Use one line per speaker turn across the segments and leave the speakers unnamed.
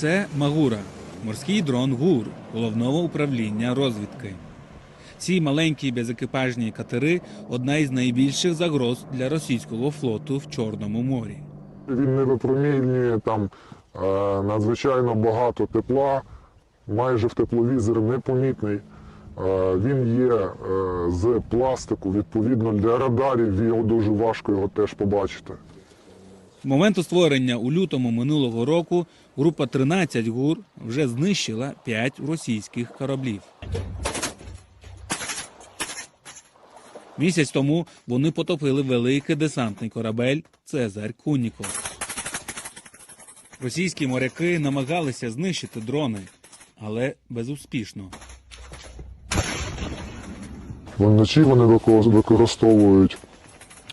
Це Магура, морський дрон ГУР головного управління розвідки. Ці маленькі безекіпажні катери одна із найбільших загроз для російського флоту в Чорному морі.
Він не випромінює там е, надзвичайно багато тепла, майже в тепловізор непомітний. Е, він є е, з пластику, відповідно для радарів його дуже важко його теж побачити.
Моменту створення у лютому минулого року група 13 ГУР вже знищила 5 російських кораблів. Місяць тому вони потопили великий десантний корабель Цезарь Куніков. Російські моряки намагалися знищити дрони, але безуспішно.
Вночі вони використовують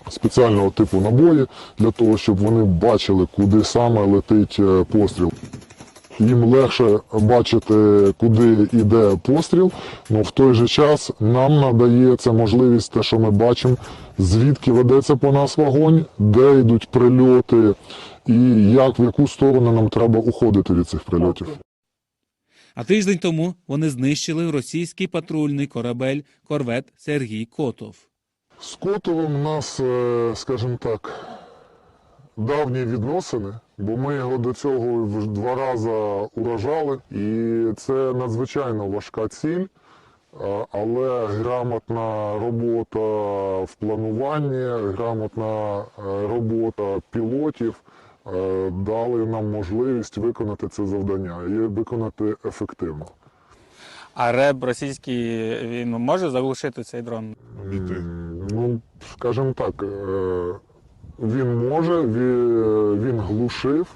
спеціального типу набої для того, щоб вони бачили, куди саме летить е, постріл. Їм легше бачити, куди йде постріл, але в той же час нам надає це можливість, те, що ми бачимо, звідки ведеться по нас вогонь, де йдуть прильоти, і як в яку сторону нам треба уходити від цих прильотів.
А тиждень тому вони знищили російський патрульний корабель корвет Сергій Котов.
З Котовим у нас, е, скажімо так, давні відносини, бо ми його до цього вже два рази уражали, і це надзвичайно важка ціль, е, але грамотна робота в плануванні, грамотна е, робота пілотів дали нам можливість виконати це завдання і виконати ефективно.
А реб російський він може заглушити цей дрон?
М, Ну, скажімо так, е, він може, він, глушив,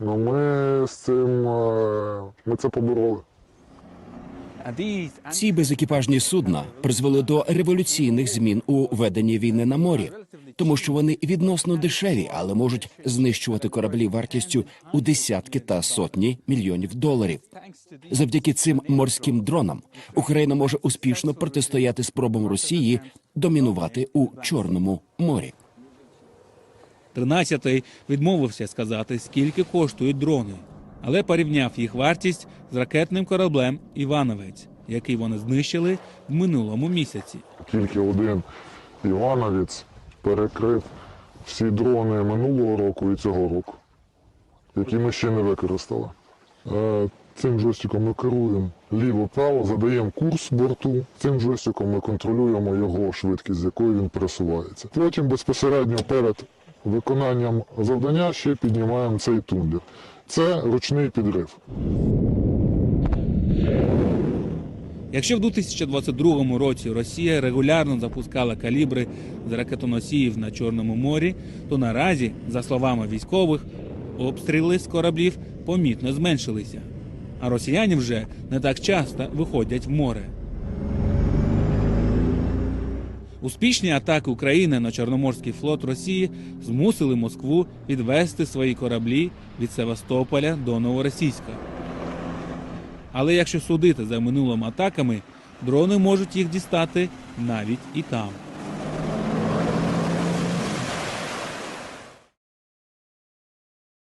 але ми з цим е, ми це побороли.
Ці безекіпажні судна призвели до революційних змін у веденні війни на морі, тому що вони відносно дешеві, але можуть знищувати кораблі вартістю у десятки та сотні мільйонів доларів. Завдяки цим морським дронам Україна може успішно протистояти спробам Росії домінувати у Чорному морі.
13-й відмовився сказати, скільки коштують дрони, але порівняв їх вартість з ракетним кораблем Івановець, який вони знищили в минулому місяці.
Тільки один Івановець перекрив всі дрони минулого року і цього року, які ми ще не використали. Е, Цим джойстиком ми керуємо ліво-право, задаємо курс борту. Цим джойстиком ми контролюємо його швидкість, з якою він пересувається. Потім безпосередньо перед виконанням завдання ще піднімаємо цей тумблер. Це ручний підрив.
Якщо в 2022 році Росія регулярно запускала калібри з ракетоносіїв на Чорному морі, то наразі, за словами військових, обстріли з кораблів помітно зменшилися. А росіяни вже не так часто виходять в море. Успішні атаки України на Чорноморський флот Росії змусили Москву відвести свої кораблі від Севастополя до Новоросійська. Але якщо судити за минулими атаками, дрони можуть їх дістати навіть і там.